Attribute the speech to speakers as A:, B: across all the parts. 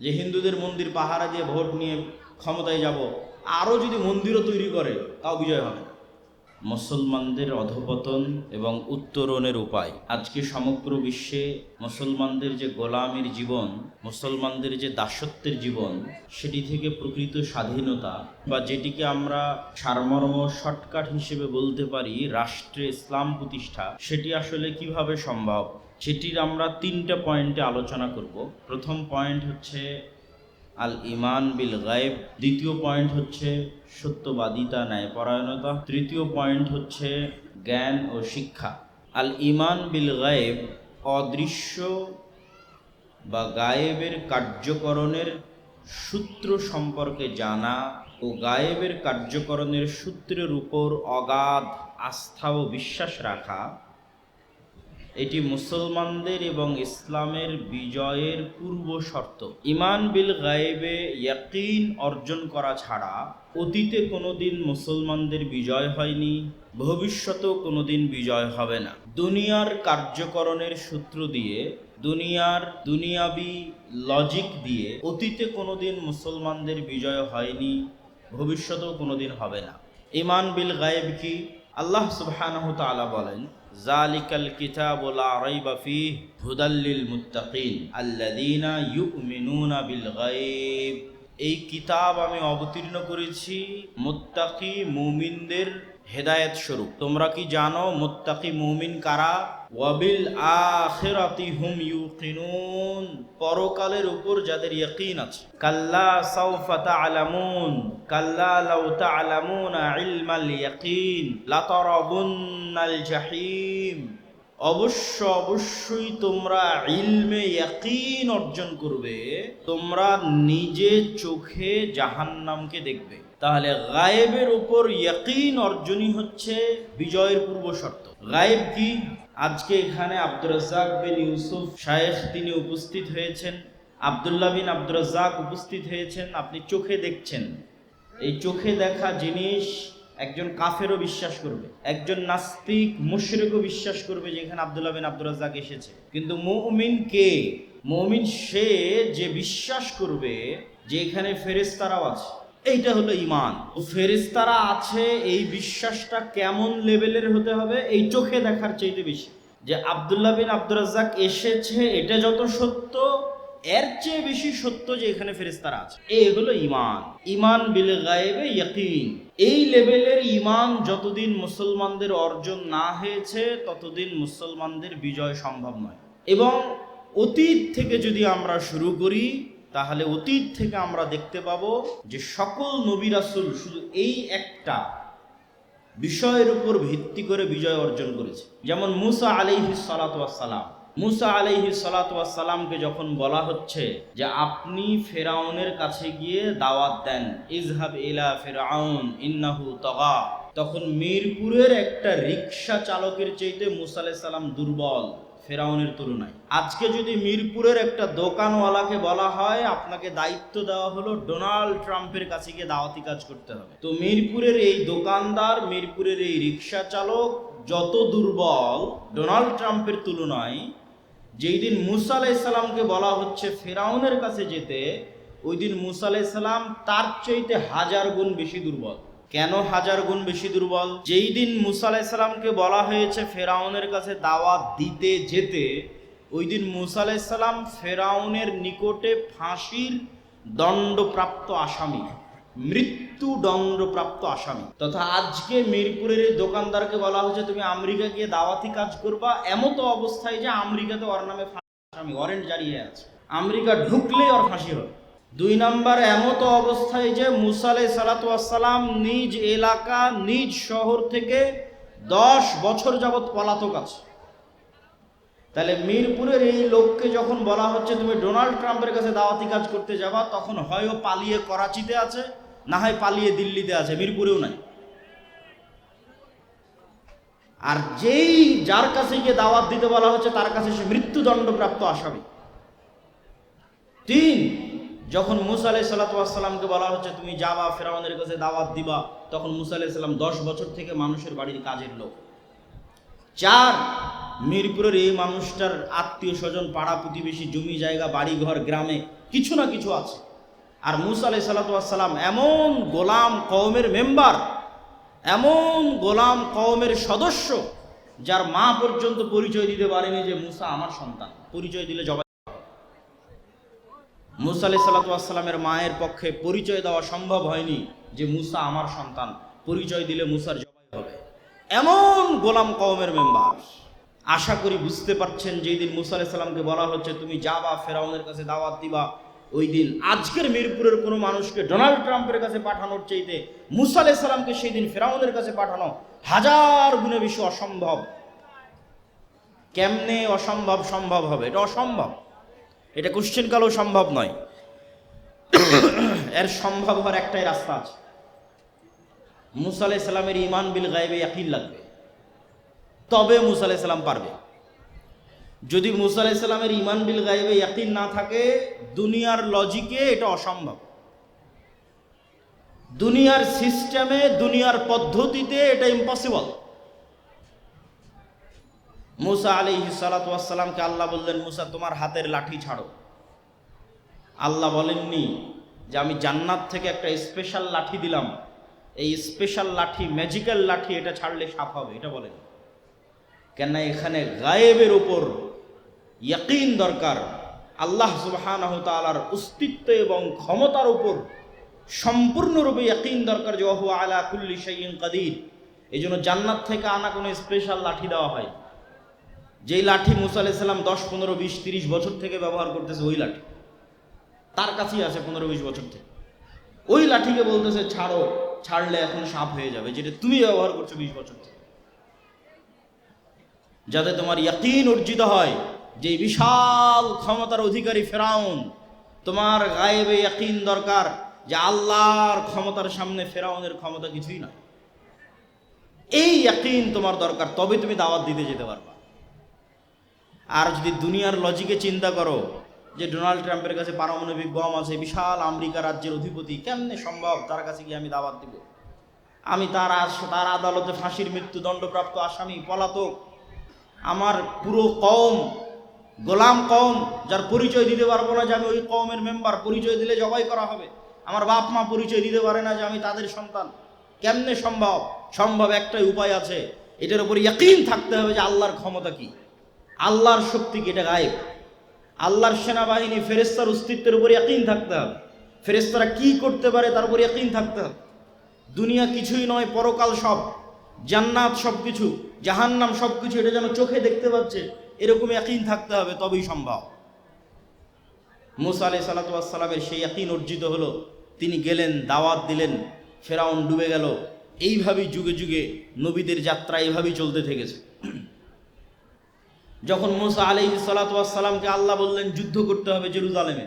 A: যে হিন্দুদের মন্দির পাহারা দিয়ে ভোট নিয়ে ক্ষমতায় যাব, আরও যদি মন্দিরও তৈরি করে, তাও বিজয় হবে মুসলমানদের অধপতন এবং উত্তরণের উপায়। আজকে সমগ্র বিশ্বে মুসলমানদের যে গোলামের জীবন, মুসলমানদের যে দাসত্বের জীবন, সেটি থেকে প্রকৃত স্বাধীনতা বা যেটিকে আমরা সারমর্ম, শর্টকাট হিসেবে বলতে পারি রাষ্ট্রে ইসলাম প্রতিষ্ঠা, সেটি আসলে কীভাবে সম্ভব? সেটির আমরা তিনটা পয়েন্টে আলোচনা করব। প্রথম পয়েন্ট হচ্ছে আল ইমান বিল গায়েব দ্বিতীয় পয়েন্ট হচ্ছে সত্যবাদিতা, ন্যায়পরায়ণতা, তৃতীয় পয়েন্ট হচ্ছে জ্ঞান ও শিক্ষা। আল ইমান বিল গায়েব অদৃশ্য বা গায়েবের কার্যকরণের সূত্র সম্পর্কে জানা ও গায়েবের কার্যকরণের সূত্রের উপর অগাধ আস্থা ও বিশ্বাস রাখা এটি মুসলমানদের এবং ইসলামের বিজয়ের পূর্ব শর্ত। ইমান বিল গায়েবে ইয়াকিন অর্জন করা ছাড়া অতীতে কোনোদিন মুসলমানদের বিজয় হয়নি, ভবিষ্যতেও কোনোদিন বিজয় হবে না। দুনিয়ার কার্যকরণের সূত্র দিয়ে, দুনিয়ার দুনিয়াবি লজিক দিয়ে অতীতে কোনোদিন মুসলমানদের বিজয় হয়নি, ভবিষ্যতেও কোনোদিন হবে না। ইমান বিল গায়েব কি? আল্লাহ সুবহানাহু তাআলা বলেন জালিকাল কিতাবু লা রাইবা ফীহ হুদাল্লিল মুত্তাকিন আল্লাযীনা ইউমিনুনা বিল গায়ব। এই কিতাব আমি অবতীর্ণ করেছি মুত্তাকি মুমিনদের হেদায়েত স্বরূপ। তোমরা কি জানো মুত্তাকি মুমিন কারা? ওয়াবিল আখিরাতি হুম ইউকিনুন। পরকালের উপর যাদের ইয়াকিন আছে। কাল্লা সাউফা তা'লামুন কাল্লা লাউ তা'লামুনা ইলমাল ইয়াকিন, লাতারাবুন্নাল জাহিম। অবশ্য অবশ্যই তোমরা ইলমে ইয়াকিন অর্জন করবে, তোমরা নিজে চোখে জাহান্নামকে দেখবে। তাহলে গায়েবের উপর ইয়াকিন অর্জনই হচ্ছে বিজয়ের পূর্ব শর্ত। গায়েব কি? আজকে এখানে আব্দুর রাজ্জাক বিন ইউসুফ শায়েখ তিনি উপস্থিত হয়েছেন। আব্দুল্লাহ বিন আব্দুর রাজ্জাক উপস্থিত হয়েছেন। আপনি চোখে দেখছেন। এই চোখে দেখা জিনিস একজন কাফেরও বিশ্বাস করবে, একজন নাস্তিক মুশরিকও বিশ্বাস করবে যে এখানে আব্দুল্লাহ বিন আব্দুর রাজ্জাক এসেছে। কিন্তু মুমিন কে? মুমিন সে যে বিশ্বাস করবে যে এখানে ফেরেস্তারাও আছে। এইটা হলো ইমান ও ফেরেশতারা আছে, এই বিশ্বাসটা কেমন লেভেলের হতে হবে, এই চোখে দেখার চাইতে বেশি। যে আব্দুল্লাহ বিন আব্দুর রাজ্জাক এসেছে, এটা যত সত্য, এর চেয়ে বেশি সত্য যে এখানে ফেরেশতারা আছে। এই হলো ইমান ইমান বিল গায়েবে ইয়াকিন। এই লেভেলের ইমান যতদিন মুসলমানদের অর্জন না হয়েছে, ততদিন মুসলমানদের বিজয় সম্ভব নয়। এবং অতীত থেকে যদি আমরা শুরু করি তাহলে অতীত থেকে আমরা দেখতে পাব যে সকল নবী রাসূল শুধু এই একটা বিষয়ের উপর ভিত্তি করে বিজয় অর্জন করেছে। যেমন মুসা আলাইহি সালাম মুসা আলাইহি সালাতামকে যখন বলা হচ্ছে যে আপনি ফেরাউনের কাছে গিয়ে দাওয়াত দেন ইজহাব ইলা ফেরাউন, ইন্নাহু তগা, তখন মিরপুরের একটা রিক্সা চালকের চাইতে মুসা আলাইহিস সালাম দুর্বল। ফেরাউনের তুলনায়। আজকে যদি মিরপুরের একটা দোকানওয়ালাকে বলা হয়, আপনাকে দায়িত্ব দেওয়া হলো ডোনাল্ড ট্রাম্পের কাছে গিয়ে দাওয়াতি কাজ করতে হবে। তো মিরপুরের এই দোকানদার, মিরপুরের এই রিক্সা চালক যত দুর্বল ডোনাল্ড ট্রাম্পের তুলনায়, যেই দিন মুসা আলাইসাল্লামকে বলা হচ্ছে ফেরাউনের কাছে যেতে, ওই দিন মুসা আলাইসাল্লাম তার চাইতে হাজার গুণ বেশি দুর্বল। কেন হাজার গুণ বেশি দুর্বল? যেই দিন মুসা আলাইসাল্লামকে বলা হয়েছে ফেরাউনের কাছে দাওয়াত দিতে যেতে, ওই দিন মুসা আলাইসাল্লাম ফেরাউনের নিকটে ফাঁসির দণ্ডপ্রাপ্ত আসামি, মৃত্যু দণ্ডপ্রাপ্ত আসামি। তথা আজকে মিরপুরের দোকানদারকে বলা হয়েছে, তুমি আমেরিকা গিয়ে দাওয়াতি কাজ করবা। এমতো অবস্থায় যে আমেরিকাতে ওর নামে ফাঁসি, আসামি ওয়ারেন্ট জারি হয়ে আছে। আমেরিকা ঢুকলেই ওর ফাঁসি হবে। দুই নাম্বার, এমতো অবস্থায় যে মুসালে সালাতাম নিজ এলাকা, নিজ শহর থেকে দশ বছর যাবৎ পলাতক আছে। তাহলে মিরপুরের এই লোককে যখন বলা হচ্ছে, তুমি ডোনাল্ড ট্রাম্পের কাছে দাওয়াতি কাজ করতে যাবা তখন হয়ও পালিয়ে করাচিতে আছে, না হয় পালিয়ে দিল্লিতে আছে, মিরপুরেও নাই। আর যেই যার কাছে গিয়ে দাওয়াত দিতে বলা হচ্ছে, তার কাছে সে মৃত্যুদণ্ডপ্রাপ্ত আসামি। তিন যখন মুসা আলাই সাল্লাতামকে বলা হচ্ছে, তুমি যাবা ফেরাউনের কাছে দাওয়াত দিবা, তখন মুসা আলাইসাল্লাম দশ বছর থেকে মানুষের বাড়ির কাজের লোক। চার, মিরপুরের এই মানুষটার আত্মীয় স্বজন পাড়া প্রতিবেশী, জমি জায়গা, বাড়িঘর, গ্রামে কিছু না কিছু আছে। আর মুসা আলাই সাল্লাতাম এমন গোলাম কওমের মেম্বার, এমন গোলাম কওমের সদস্য, যার মা পর্যন্ত পরিচয় দিতে পারেনি যে মুসা আমার সন্তান। পরিচয় দিলে জবাই মুসা আলাই সাল্লাতামের মায়ের পক্ষে পরিচয় দেওয়া সম্ভব হয়নি যে মুসা আমার সন্তান। পরিচয় দিলে মুসার জবাই হবে। এমন গোলাম কওমের মেম্বার। আশা করি বুঝতে পারছেন যেই দিন মুসা আলাইহিস সালামকে বলা হচ্ছে, তুমি যাবা, ফেরাউনের কাছে দাওয়াত দিবা। ওই দিন আজকের মিরপুরের কোনো মানুষকে ডোনাল্ড ট্রাম্পের কাছে পাঠানোর চাইতে মুসা আলাইহিস সালামকে সেই দিন ফেরাউনের কাছে পাঠানো হাজার গুণে বেশি অসম্ভব। কেমনে অসম্ভব সম্ভব হবে? এটা অসম্ভব। এটা কোশ্চেন কালেও সম্ভব নয়। এর সম্ভব হওয়ার একটাই রাস্তা আছে। মুসা সালামের ইমান বিল গায়েবে ইয়াকিন লাগবে। তবে মুসা সালাম পারবে। যদি মুসা সালামের ইমান বিল গায়েবে ইয়াকিন না থাকে, দুনিয়ার লজিকে এটা অসম্ভব। দুনিয়ার সিস্টেমে দুনিয়ার পদ্ধতিতে এটা ইম্পসিবল মুসা আলী সালাতামকে আল্লাহ বললেন, মুসা, তোমার হাতের লাঠি ছাড়ো। আল্লাহ বলেননি যে, আমি জান্নাত থেকে একটা স্পেশাল লাঠি দিলাম। এই স্পেশাল লাঠি ম্যাজিক্যাল লাঠি, এটা ছাড়লে সাপ হবে। এটা বলেন। কেন এখানে গায়েবের উপর ইয়াকিন দরকার। আল্লাহ সুবহানাহু তাআলার অস্তিত্ব এবং ক্ষমতার উপর সম্পূর্ণরূপে ইয়াকিন দরকার যে, ওহু আলা কুল্লি শাইইন কাদির। এই জন্য জান্নাত থেকে আনা কোনো স্পেশাল লাঠি দেওয়া হয়। যেই লাঠি মুসা আলাইহিস সালাম দশ, পনেরো, বিশ, তিরিশ বছর থেকে ব্যবহার করতেছে, ওই লাঠি। তার কাছেই আছে পনেরো, বিশ বছর থেকে। ওই লাঠিকে বলতেছে, ছাড়ো, ছাড়লে এখন সাপ হয়ে যাবে, যেটা তুমি ব্যবহার করছ বিশ বছর থেকে। যাতে তোমার ইয়াকিন অর্জিত হয় যে বিশাল ক্ষমতার অধিকারী ফেরাউন, তোমার গায়েবে ইয়াকিন দরকার যে আল্লাহর ক্ষমতার সামনে ফেরাউনের ক্ষমতা কিছুই না এই ইয়াকিন তোমার দরকার, তবে তুমি দাওয়াত দিতে যেতে পারবা। আর যদি দুনিয়ার লজিকে চিন্তা করো যে ডোনাল্ড ট্রাম্পের কাছে পারমাণবিক গম আছে, বিশাল আমেরিকা রাজ্যের অধিপতি, কেমনে সম্ভব তার কাছে গিয়ে আমি দাওয়াত দিব? আমি তার তার আদালতে ফাঁসির মৃত্যুদণ্ডপ্রাপ্ত আসামি, পলাতক। আমার পুরো কম গোলাম কম যার পরিচয় দিতে পারব না যে আমি ওই কমের মেম্বার পরিচয় দিলে জবাই করা হবে। আমার বাপ মা পরিচয় দিতে পারে না যে আমি তাদের সন্তান। কেমনে সম্ভব? সম্ভব একটাই উপায় আছে, এটার উপর ইয়াকিন থাকতে হবে যে আল্লাহর ক্ষমতা কি। আল্লাহর শক্তি কি? এটা গায়েব। আল্লাহর সেনাবাহিনী ফেরেস্তার অস্তিত্বের উপর ইয়াকিন থাকতে হবে। ফেরেস্তারা কি করতে পারে তার উপর ইয়াকিন থাকতে হবে। দুনিয়া কিছুই নয়, পরকাল সব। জান্নাত সব কিছু জাহান্নাম সব কিছু এটা যেন চোখে দেখতে পাচ্ছে, এরকম ইয়াকিন থাকতে হবে, তবেই সম্ভব। মুসা আলাই সালাতামের সেই ইয়াকিন অর্জিত হলো, তিনি গেলেন, দাওয়াত দিলেন, ফেরাউন ডুবে গেল। এইভাবেই যুগে যুগে নবীদের যাত্রা এইভাবেই চলতে থেকেছে। যখন মুসা আলি সালাতামকে আল্লাহ বললেন, যুদ্ধ করতে হবে জেরুজালেমে।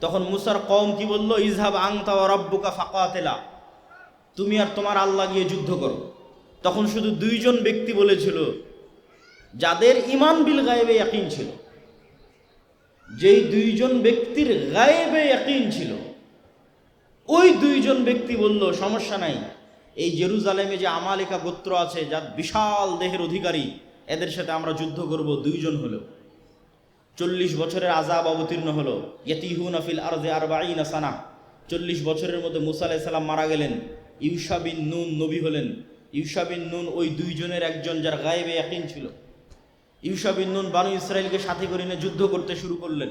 A: তখন মুসার কম কি বলল ইজহাব আংতা ও রব্বুকা ফাকাতেলা, তুমি আর তোমার আল্লাহ গিয়ে যুদ্ধ করো। তখন শুধু দুইজন ব্যক্তি বলেছিল, যাদের ইমান বিল গায়েবে ইয়াকিন ছিল। যেই দুইজন ব্যক্তির গায়েবে ইয়াকিন ছিল, ওই দুইজন ব্যক্তি বলল, সমস্যা নাই, এই জেরুজালেমে যে আমালিকা গোত্র আছে, যার বিশাল দেহের অধিকারী এদের সাথে আমরা যুদ্ধ করব দুইজন হলো চল্লিশ বছরের আজাব অবতীর্ণ হলো। ইয়তিহুন আফিল আরজে আর বাইনা সানা। চল্লিশ বছরের মধ্যে মুসা আলাইহিস সালাম মারা গেলেন। ইউসা বিন নুন নবী হলেন। ইউসা বিন নুন ওই দুইজনের একজন যার গায়েবে ইয়াকিন ছিল। ইউসা বিন নুন বানু ইসরায়েলকে সাথে করে নিয়ে যুদ্ধ করতে শুরু করলেন।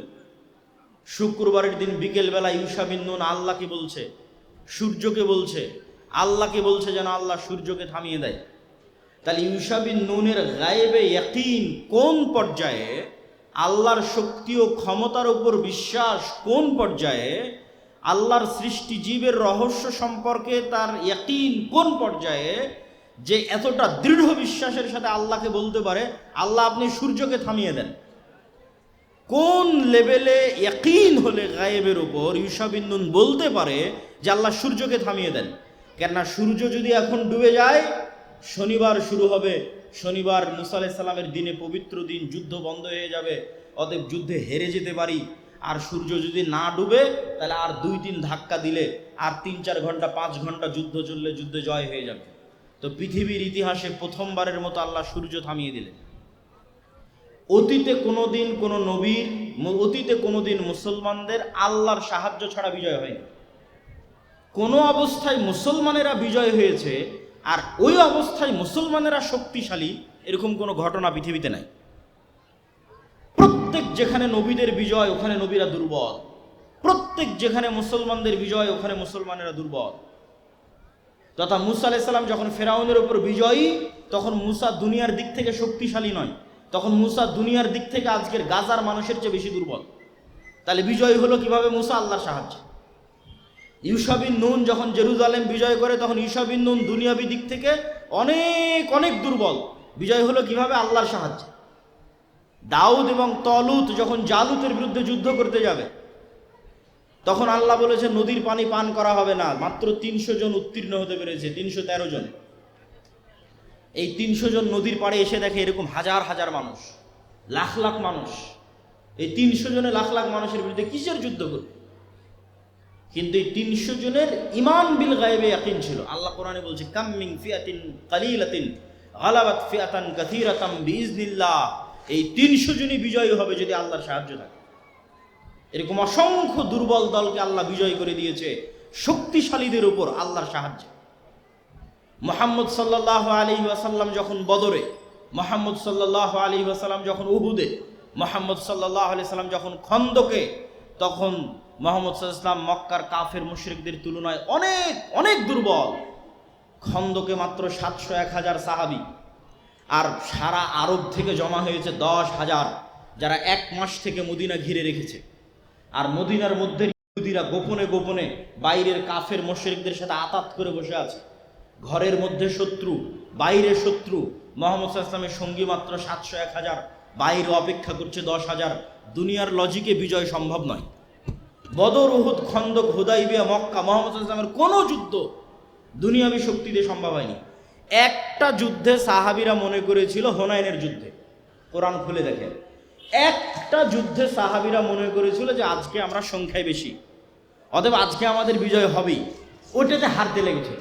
A: শুক্রবারের দিন বিকেলবেলা ইউসা বিন নুন আল্লাহকে বলছে, সূর্যকে বলছে, আল্লাহকে বলছে যেন আল্লাহ সূর্যকে থামিয়ে দেয়। তাহলে ইউসা বিন নুনের গায়েবে ইয়াকিন কোন পর্যায়ে? আল্লাহর শক্তি ও ক্ষমতার উপর বিশ্বাস কোন পর্যায়ে? আল্লাহর সৃষ্টি জীবের রহস্য সম্পর্কে তার ইয়াকিন কোন পর্যায়ে? যে এতটা দৃঢ় বিশ্বাসের সাথে আল্লাহকে বলতে পারে, আল্লাহ আপনি সূর্যকে থামিয়ে দেন। কোন লেভেলে ইয়াকিন হলে গায়েবের উপর ইউসাবিন্দুন বলতে পারে যে আল্লাহ সূর্যকে থামিয়ে দেন? কেননা সূর্য যদি এখন ডুবে যায় শনিবার শুরু হবে। শনিবার মুসা সালামের দিনে পবিত্র দিন, যুদ্ধ বন্ধ হয়ে যাবে। অতএব যুদ্ধে হেরে যেতে পারি। আর সূর্য যদি না ডুবে, তাহলে আর দুই তিন ধাক্কা দিলে, আর তিন চার ঘণ্টা, পাঁচ ঘণ্টা যুদ্ধ চললে যুদ্ধে জয় হয়ে যাবে। তো পৃথিবীর ইতিহাসে প্রথমবারের মতো আল্লাহ সূর্য থামিয়ে দিলেন। অতীতে কোনো দিন কোনো নবীর অতীতে কোনো দিন মুসলমানদের আল্লাহর সাহায্য ছাড়া বিজয় হয়নি। কোনো অবস্থায় মুসলমানেরা বিজয় হয়েছে আর ওই অবস্থায় মুসলমানেরা শক্তিশালী, এরকম কোনো ঘটনা পৃথিবীতে নাই। প্রত্যেক যেখানে নবীদের বিজয়, ওখানে নবীরা দুর্বল। প্রত্যেক যেখানে মুসলমানদের বিজয়, ওখানে মুসলমানেরা দুর্বল। তথা মুসা আলাইসাল্লাম যখন ফেরাউনের ওপর বিজয়ী, তখন মুসা দুনিয়ার দিক থেকে শক্তিশালী নয়। তখন মুসা দুনিয়ার দিক থেকে আজকের গাজার মানুষের চেয়ে বেশি দুর্বল। তাহলে বিজয় হলো কীভাবে? মুসা আল্লাহর সাহায্যে। ইউসাবিন নুন যখন জেরুজালেম বিজয় করে, তখন ইউসাবিন নুন দুনিয়াবি দিক থেকে অনেক অনেক দুর্বল। বিজয় হলো কীভাবে? আল্লাহর সাহায্যে। দাউদ এবং তলুত যখন জালুতের বিরুদ্ধে যুদ্ধ করতে যাবে, তখন আল্লাহ বলেছে, নদীর পানি পান করা হবে না। মাত্র তিনশো জন উত্তীর্ণ হতে পেরেছে, তিনশো তেরো জন। এই তিনশো জন নদীর পাড়ে এসে দেখে এরকম হাজার হাজার মানুষ, লাখ লাখ মানুষ। এই তিনশো জনে লাখ লাখ মানুষের বিরুদ্ধে কিসের যুদ্ধ করবে? কিন্তু এই তিনশো জনের ইমান বিল গায়েবে ইয়াকিন ছিল। আল্লাহ কোরআনে বলছে কাম্মিং ফিয়াতিন কালিলাতিন গালাবাত ফিয়াতান কাথিরাতাম বিইজনিল্লাহ এই তিনশো জনই বিজয়ী হবে যদি আল্লাহর সাহায্য থাকে। এরকম অসংখ্য দুর্বল দলকে আল্লাহ বিজয় করে দিয়েছে, শক্তিশালীদের উপর আল্লাহর সাহায্যে। মোহাম্মদ সাল্লাহ আলী ওয়াসাল্লাম যখন বদরে, মোহাম্মদ সাল্লাহ আলী ওয়াসাল্লাম যখন উহুদে, মোহাম্মদ সাল্লাহ আলি সাল্লাম যখন খন্দকে, তখন মোহাম্মদ সাল্লাম মক্কার কাফের মুশরিকদের তুলনায় অনেক অনেক দুর্বল। খন্দকে মাত্র সাতশো এক হাজার সাহাবি। আর সারা আরব থেকে জমা হয়েছে দশ হাজার, যারা এক মাস থেকে মদিনা ঘিরে রেখেছে। আর মদিনার মধ্যে ইহুদিরা গোপনে গোপনে বাইরের কাফের মুশরিকদের সাথে আতাত করে বসে আছে। ঘরের মধ্যে শত্রু, বাইরে শত্রু। মোহাম্মদ ইসলামের সঙ্গী মাত্র সাতশো এক হাজার। বাইরে অপেক্ষা করছে দশ হাজার। দুনিয়ার লজিকে বিজয় সম্ভব নয়। বদর উহুদ খন্দক হুদাইবিয়া, মক্কা, মোহাম্মদ ইসলামের কোনো যুদ্ধ দুনিয়াবি শক্তি দিয়ে সম্ভব হয়নি। একটা যুদ্ধে সাহাবিরা মনে করেছিল হোনাইনের যুদ্ধে। কোরআন খুলে দেখেন। একটা যুদ্ধে সাহাবিরা মনে করেছিল যে আজকে আমরা সংখ্যায় বেশি। অতএব আজকে আমাদের বিজয় হবেই। ওটাতে হারতে লেগেছে।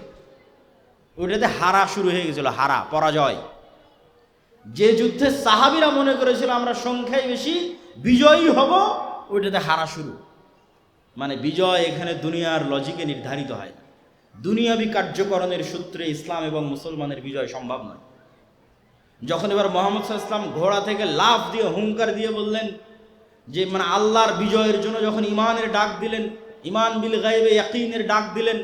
A: ওটাতে হারা শুরু হয়ে গেছিল, হারা, পরাজয়। যে যুদ্ধে সাহাবিরা মনে করেছিল আমরা সংখ্যায় বেশি, বিজয়ী হব, ওইটাতে হারা শুরু। মানে বিজয় এখানে দুনিয়ার লজিকে নির্ধারিত হয় না। দুনিয়াবি কার্যকরণের সূত্রে ইসলাম এবং মুসলমানের বিজয় সম্ভব নয়। যখন এবার মোহাম্মদ ইসলাম ঘোড়া থেকে লাফ দিয়ে, হুঙ্কার দিয়ে বললেন যে মানে আল্লাহর বিজয়ের জন্য যখন ইমানের ডাক দিলেন ইমান বিল গাইবে ইয়াকিনের ডাক দিলেন,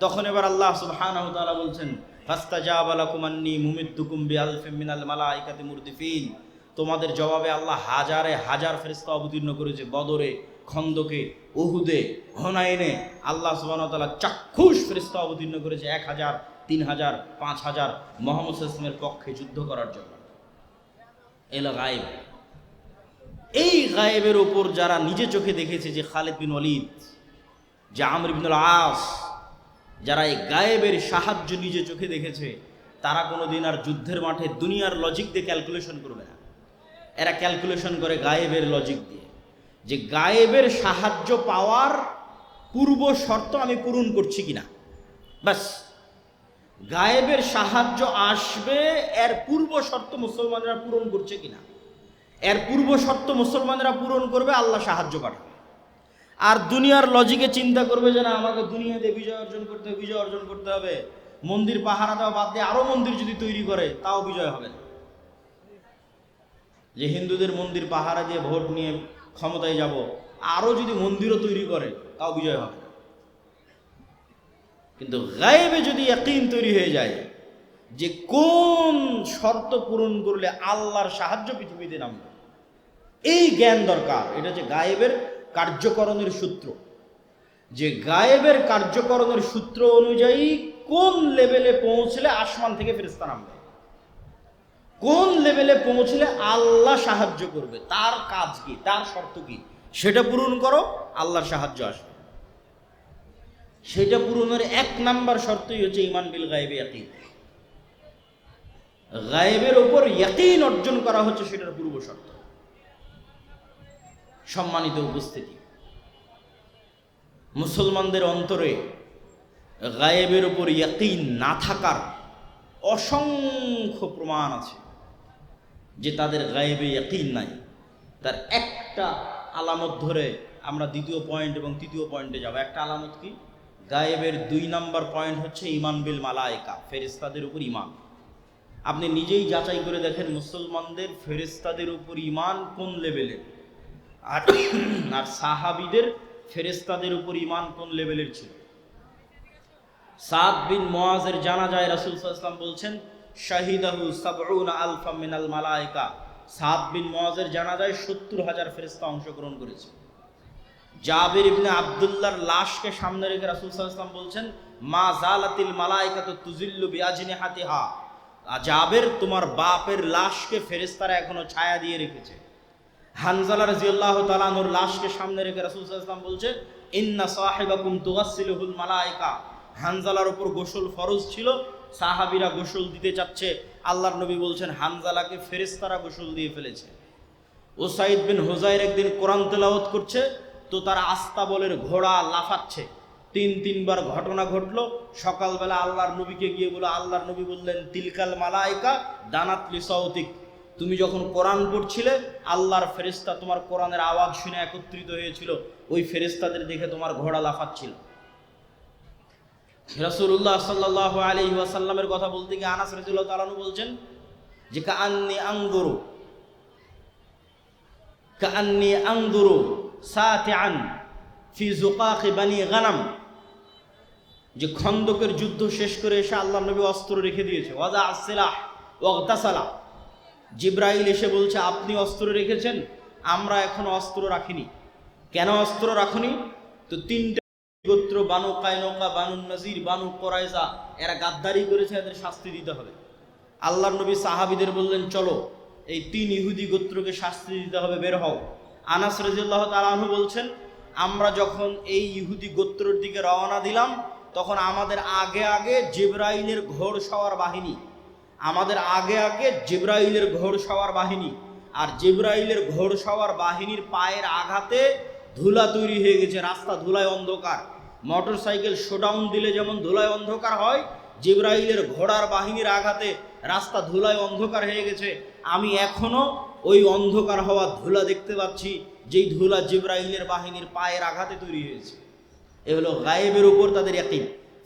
A: তখন এবার আল্লাহ সুবহানাহু তাআলা বলছেন, ফাস্তাজাব লাকুম আন্নী মুমিদ্দুকুম বিআলফিম মিনাল মালাইকাতি মুরদিফিন। তোমাদের জবাবে আল্লাহ হাজারে হাজার ফেরেশতা অবতীর্ণ করেছে বদরে খন্দকে, উহুদে, হনাইনে আল্লাহ ওয়া চাক্ষুষ ফেরেশতা অবতীর্ণ করেছে এক হাজার, তিন হাজার, পাঁচ হাজার মোহাম্মদ ইসলামের পক্ষে যুদ্ধ করার জন্য। এলো গায়েব। এই গায়েবের ওপর যারা নিজে চোখে দেখেছে যে খালেদ বিন ওয়ালিদ, যে আমর বিনুল আস যারা এই গায়েবের সাহায্য নিজে চোখে দেখেছে, তারা কোনো দিন আর যুদ্ধের মাঠে দুনিয়ার লজিক দিয়ে ক্যালকুলেশন করবে না। এরা ক্যালকুলেশন করে গায়েবের লজিক দিয়ে। যে গায়েবের সাহায্য পাওয়ার পূর্ব শর্ত আমি পূরণ করছি কিনা। ব্যাস। গায়েবের সাহায্য আসবে, এর পূর্ব শর্ত মুসলমানরা পূরণ করছে কিনা। এর পূর্ব শর্ত মুসলমানরা পূরণ করবে, আল্লাহ সাহায্য পাঠাবে। আর দুনিয়ার লজিকে চিন্তা করবে যে না, আমাকে দুনিয়াতে বিজয় অর্জন করতে হবে, বিজয় অর্জন করতে হবে। মন্দির পাহারা দেওয়া বাদ দিয়ে আরও মন্দির যদি তৈরি করে, তাও বিজয় হবে না। যে হিন্দুদের মন্দির পাহারা দিয়ে ভোট নিয়ে ক্ষমতায় যাব, আরও যদি মন্দিরও তৈরি করে, তাও বিজয় হবে কিন্তু গায়েবে যদি একদিন তৈরি হয়ে যায়, যে কোন শর্ত পূরণ করলে আল্লাহর সাহায্য পৃথিবীতে নামবে? এই জ্ঞান দরকার। এটা হচ্ছে গায়েবের কার্যকরণের সূত্র। যে গায়েবের কার্যকরণের সূত্র অনুযায়ী কোন লেভেলে পৌঁছলে আসমান থেকে ফেরেস্তা নামবে? কোন লেভেলে পৌঁছলে আল্লাহ সাহায্য করবে? তার কাজ কি? তার শর্ত কি? সেটা পূরণ করো, আল্লাহর সাহায্য আসবে। সেটা পূরণের এক নাম্বার শর্তই হচ্ছে ইমান বিল গায়েবে ইয়াকিন। গায়েবের ওপর ইয়াকিন অর্জন করা হচ্ছে সেটার পূর্ব শর্ত। সম্মানিত উপস্থিতি। মুসলমানদের অন্তরে গায়েবের ওপর ইয়াকিন না থাকার অসংখ্য প্রমাণ আছে। যে তাদের গায়েবে ইয়াকিন নাই। তার একটা আলামত ধরে আমরা দ্বিতীয় পয়েন্ট এবং তৃতীয় পয়েন্টে যাব। একটা আলামত কি? গায়েবের দুই নাম্বার পয়েন্ট হচ্ছে ইমান বিল মালায়কা ফেরিস্তাদের উপর ইমান আপনি নিজেই যাচাই করে দেখেন মুসলমানদের ফেরেস্তাদের উপর ইমান কোন লেভেলের আর আর সাহাবিদের ফেরেস্তাদের উপর ইমান কোন লেভেলের ছিল? সাদ বিন মোয়াজের জানা যায় রাসুল ইসলাম বলছেন শাহিদাহু সাবউন আলফা মিনাল মালাইকা সাদ বিন মোয়াজের জানা যায় সত্তর হাজার ফেরেস্তা অংশগ্রহণ করেছে। জাবির ইবনে আব্দুল্লাহর লাশকে সামনে রেখে রাসুল ইসলাম বলছেন, মা জালাতিল মালাইকা তো তুজিল্লু বিয়াজিনে হাতিহা জাবের তোমার বাপের লাশকে ফেরেস্তারা এখনও ছায়া দিয়ে রেখেছে। হানজালা রাজিয়াল্লাহু তাআলার লাশকে সামনে রেখে রাসূল ওয়াসাল্লাম বলছে ইন্না সাহিবাকুম তুগাসসিলুহুল মালায়েকা। হানজালার উপর গোসল ফরজ ছিল সাহাবীরা গোসল দিতে চাচ্ছে। আল্লাহর নবী বলছেন হানজালাকে ফেরেশতারা গোসল দিয়ে ফেলেছে। ওসাইদ বিন হোজাইর একদিন কোরআন তেলাওত করছে, তো তার আস্তাবলের ঘোড়া লাফাচ্ছে। তিন, তিনবার ঘটনা ঘটলো। সকালবেলা আল্লাহর নবীকে গিয়ে বলে, আল্লাহর নবী বললেন, তিলকাল মালাইকা দানাতলি সৌতিক তুমি যখন কোরআন পড়ছিলে, আল্লাহর ফেরেস্তা তোমার কোরআনের আওয়াজ শুনে একত্রিত হয়েছিল। ওই ফেরেস্তাদের দেখে তোমার ঘোড়া লাফাচ্ছিল। রাসূলুল্লাহ সাল্লাল্লাহু আলাইহি ওয়াসাল্লামের কথা বলতে গিয়ে আনাস আনহু বলছেন যে আনজুরু সাতিআন ফি বানি গানাম যে খন্দকের যুদ্ধ শেষ করে এসে আল্লাহ নবী অস্ত্র রেখে দিয়েছে। ওয়াজা আসিলাহ জিব্রাইল এসে বলছে, আপনি অস্ত্র রেখেছেন, আমরা এখন অস্ত্র রাখিনি। কেন অস্ত্র রাখনি? তো তিনটা গোত্র বানু কায়নকা, বানু নজির, বানু কোরাইজা এরা গাদ্দারি করেছে, এদের শাস্তি দিতে হবে। আল্লাহর নবী সাহাবিদের বললেন, চলো, এই তিন ইহুদি গোত্রকে শাস্তি দিতে হবে, বের হও। আনাস রাজিয়াল্লাহ তালাহু বলছেন, আমরা যখন এই ইহুদি গোত্রর দিকে রওনা দিলাম, তখন আমাদের আগে আগে জিব্রাইলের ঘোড় সওয়ার বাহিনী, আমাদের আগে আগে জিব্রাইলের ঘোড় সওয়ার বাহিনী আর জিব্রাইলের ঘোড় সওয়ার বাহিনীর পায়ের আঘাতে ধুলা তৈরি হয়ে গেছে, রাস্তা ধুলায় অন্ধকার। মোটর সাইকেল শোডাউন দিলে যেমন ধুলায় অন্ধকার হয়, জিব্রাইলের ঘোড়ার বাহিনীর আঘাতে রাস্তা ধুলায় অন্ধকার হয়ে গেছে। আমি এখনও ওই অন্ধকার হওয়া ধুলা দেখতে পাচ্ছি, যেই ধুলা জিব্রাইলের বাহিনীর পায়ের আঘাতে তৈরি হয়েছে। এ হলো গায়েবের উপর তাদের একই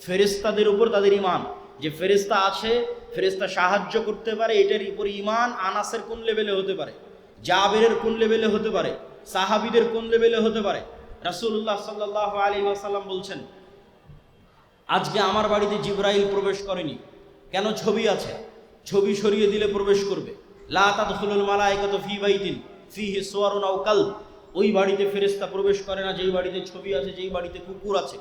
A: ফেরেস্তাদের উপর তাদের ইমান যে ফেরেস্তা আছে ফেরেস্তা সাহায্য করতে পারে, এটার উপর ইমান আনাসের কোন লেভেলে হতে পারে? জাবেরের কোন লেভেলে হতে পারে? সাহাবিদের কোন লেভেলে হতে পারে? রাসূলুল্লাহ সাল্লাহ আলী ওয়াসাল্লাম বলছেন, আজকে আমার বাড়িতে জিব্রাইল প্রবেশ করেনি। কেন ছবি আছে? ছবি সরিয়ে দিলে প্রবেশ করবে। লা তাদখুলুল মালাইকাতু ফি বাইতিন, ফিহি সুওয়ারুন আও কালব। ওই বাড়িতে ফেরেশতা প্রবেশ করে না, যেই বাড়িতে ছবি আছে, যেই বাড়িতে কুকুর আছে।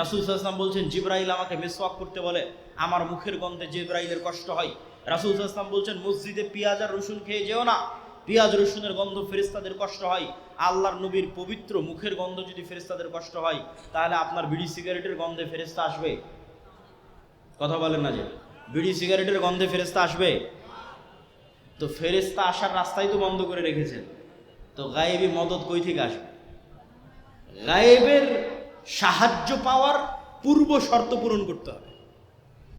A: রাসূল সাল্লাল্লাহু বলছেন, জিব্রাইল আমাকে মেসওয়াক করতে বলে, আমার মুখের গন্ধে জিব্রাইলের কষ্ট হয়। রাসূল ওয়াসাল্লাম বলছেন, মসজিদে পেঁয়াজ আর রসুন খেয়ে যেও না। পেঁয়াজ, রসুনের গন্ধ ফেরেস্তাদের কষ্ট হয়। আল্লাহর নবীর পবিত্র মুখের গন্ধ যদি ফেরেস্তাদের কষ্ট হয়, তাহলে আপনার বিড়ি সিগারেটের গন্ধে ফেরেস্তা আসবে। কথা বলেন না যে? বিড়ি সিগারেটের গন্ধে ফেরেস্তা আসবে? তো ফেরেস্তা আসার রাস্তাই তো বন্ধ করে রেখেছেন। তো গায়েবী মদত কই থেকে আসবে? গায়েবের সাহায্য পাওয়ার পূর্ব শর্ত পূরণ করতে হবে।